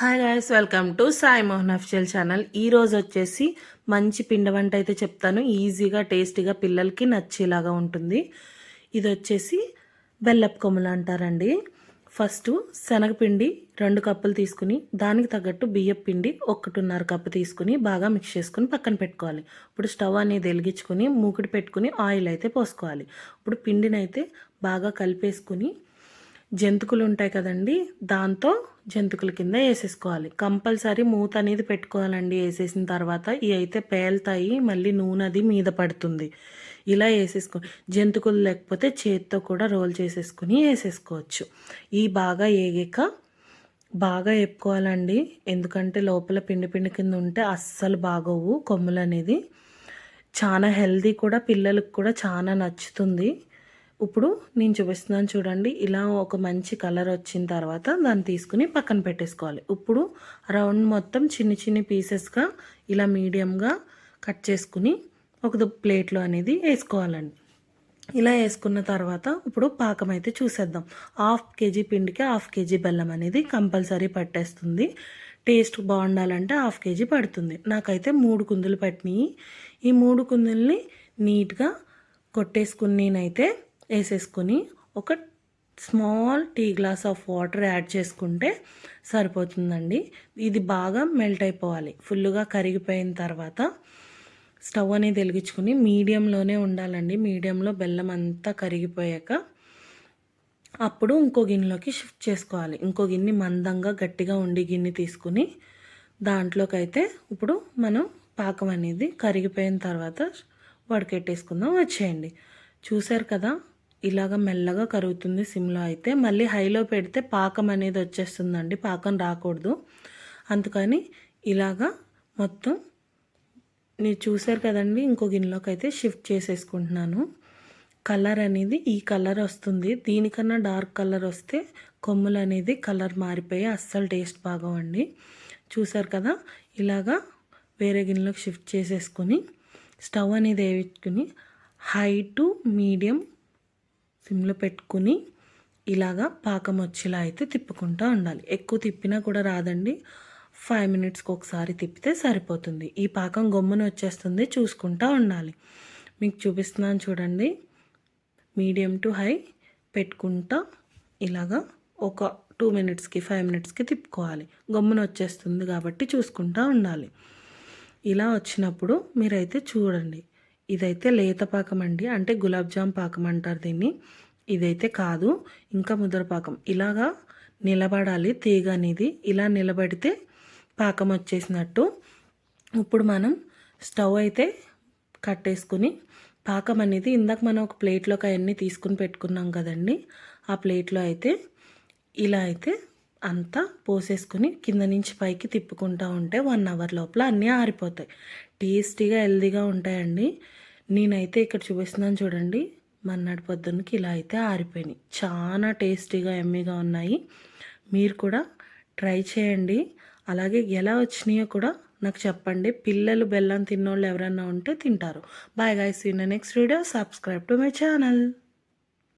Hi guys welcome to Sai Mohan official channel ఈరోజు వచ్చేసి మంచి పిండి వంట అయితే చెప్తాను. ఈజీగా టేస్టీగా పిల్లలకి నచ్చేలాగా ఉంటుంది. ఇది వచ్చేసి బెల్లపు కొమ్మలు అంటారండి. ఫస్ట్ శనగపిండి రెండు కప్పులు తీసుకుని దానికి తగ్గట్టు బియ్యపు పిండి ఒకటిన్నర కప్పు తీసుకుని బాగా మిక్స్ చేసుకుని పక్కన పెట్టుకోవాలి. ఇప్పుడు స్టవ్ అనేది వెలిగించుకొని మూకుడు పెట్టుకుని ఆయిల్ అయితే పోసుకోవాలి. ఇప్పుడు పిండిని అయితే బాగా కలిపేసుకుని జంతుకులు ఉంటాయి కదండి దాంతో జంతుకుల కింద వేసేసుకోవాలి కంపల్సరీ మూత అనేది పెట్టుకోవాలండి వేసేసిన తర్వాత. ఇవి అయితే పేలుతాయి మళ్ళీ నూనె అది మీద పడుతుంది. ఇలా వేసేసుకో జంతుకులు లేకపోతే చేతితో కూడా రోల్ చేసేసుకుని వేసేసుకోవచ్చు ఈ బాగా ఏగాక బాగా ఎప్పుకోవాలండి ఎందుకంటే లోపల పిండి పిండి కింద ఉంటే అస్సలు బాగోవు కొమ్ములు అనేది చాలా హెల్దీ కూడా పిల్లలకు కూడా చాలా నచ్చుతుంది. ఇప్పుడు నేను చూపిస్తున్నాను చూడండి ఇలా ఒక మంచి కలర్ వచ్చిన తర్వాత దాన్ని తీసుకుని పక్కన పెట్టేసుకోవాలి. ఇప్పుడు రౌండ్ మొత్తం చిన్ని చిన్ని పీసెస్గా ఇలా మీడియంగా కట్ చేసుకుని ఒక ప్లేట్లో అనేది వేసుకోవాలండి. ఇలా వేసుకున్న తర్వాత ఇప్పుడు పాకం అయితే చూసేద్దాం. హాఫ్ కేజీ పిండికి హాఫ్ కేజీ బెల్లం అనేది కంపల్సరీ పట్టేస్తుంది. టేస్ట్ బాగుండాలంటే హాఫ్ కేజీ పడుతుంది. నాకైతే మూడు కుందులు పట్టినాయి. ఈ మూడు కుందుల్ని నీట్గా కొట్టేసుకుని నేనైతే వేసేసుకొని ఒక small tea glass of water add చేసుకుంటే సరిపోతుందండి. ఇది బాగా మెల్ట్ అయిపోవాలి. ఫుల్గా కరిగిపోయిన తర్వాత స్టవ్ అనేది వెలిగించుకుని మీడియంలోనే ఉండాలండి. మీడియంలో బెల్లం అంతా కరిగిపోయాక అప్పుడు ఇంకో గిన్నెలోకి షిఫ్ట్ చేసుకోవాలి. ఇంకో గిన్నె మందంగా గట్టిగా ఉండి గిన్నె తీసుకుని దాంట్లోకైతే ఇప్పుడు మనం పాకం అనేది కరిగిపోయిన తర్వాత వడకెట్టేసుకుందాం. వచ్చేయండి. చూసారు కదా? ఇలాగ మెల్లగా కరుగుతుంది సిమ్లో అయితే. మళ్ళీ హైలో పెడితే పాకం అనేది వచ్చేస్తుందండి. పాకం రాకూడదు. అందుకని ఇలాగా మొత్తం మీరు చూసారు కదండి ఇంకో గిన్నెలోకి అయితే షిఫ్ట్ చేసేసుకుంటున్నాను. కలర్ అనేది ఈ కలర్ వస్తుంది. దీనికన్నా డార్క్ కలర్ వస్తే కొమ్ములు అనేది కలర్ మారిపోయి అస్సలు టేస్ట్ బాగవండి. చూసారు కదా ఇలాగా వేరే గిన్నెలోకి షిఫ్ట్ చేసేసుకొని స్టవ్ అనేది వేయించుకుని హై టు మీడియం సిమ్లో పెట్టుకుని ఇలాగా పాకం వచ్చేలా అయితే తిప్పుకుంటూ ఉండాలి. ఎక్కువ తిప్పినా కూడా రాదండి. ఫైవ్ మినిట్స్కి ఒకసారి తిప్పితే సరిపోతుంది. ఈ పాకం గమ్మున వచ్చేస్తుంది చూసుకుంటూ ఉండాలి. మీకు చూపిస్తున్నాను చూడండి. మీడియం టు హై పెట్టుకుంటా ఇలాగా ఒక టూ మినిట్స్కి ఫైవ్ మినిట్స్కి తిప్పుకోవాలి. గమ్మున వచ్చేస్తుంది కాబట్టి చూసుకుంటూ ఉండాలి. ఇలా వచ్చినప్పుడు మీరైతే చూడండి. ఇదైతే లేత పాకం అండి. అంటే గులాబ్ జామ్ పాకం అంటారు దీన్ని. ఇదైతే కాదు. ఇంకా ముద్ర పాకం. ఇలాగా నిలబడాలి తీగ అనేది. ఇలా నిలబడితే పాకం వచ్చేసినట్టు. ఇప్పుడు మనం స్టవ్ అయితే కట్టేసుకుని పాకం అనేది ఇందాక మనం ఒక ప్లేట్లోకి అవన్నీ తీసుకుని పెట్టుకున్నాం కదండి. ఆ ప్లేట్లో అయితే ఇలా అయితే అంతా పోసేసుకుని కింద నుంచి పైకి తిప్పుకుంటూ ఉంటే వన్ అవర్ లోపల అన్నీ ఆరిపోతాయి. టేస్టీగా హెల్దీగా ఉంటాయండి. నేనైతే ఇక్కడ చూపిస్తున్నాను చూడండి. మన్నాడు పొద్దున్నకి ఇలా అయితే ఆరిపోయినాయి. చాలా టేస్టీగా ఎమ్మీగా ఉన్నాయి. మీరు కూడా ట్రై చేయండి. అలాగే ఎలా వచ్చినాయో కూడా నాకు చెప్పండి. పిల్లలు బెల్లం తిన్నోళ్ళు ఎవరైనా ఉంటే తింటారు. Bye guys in next video subscribe to my channel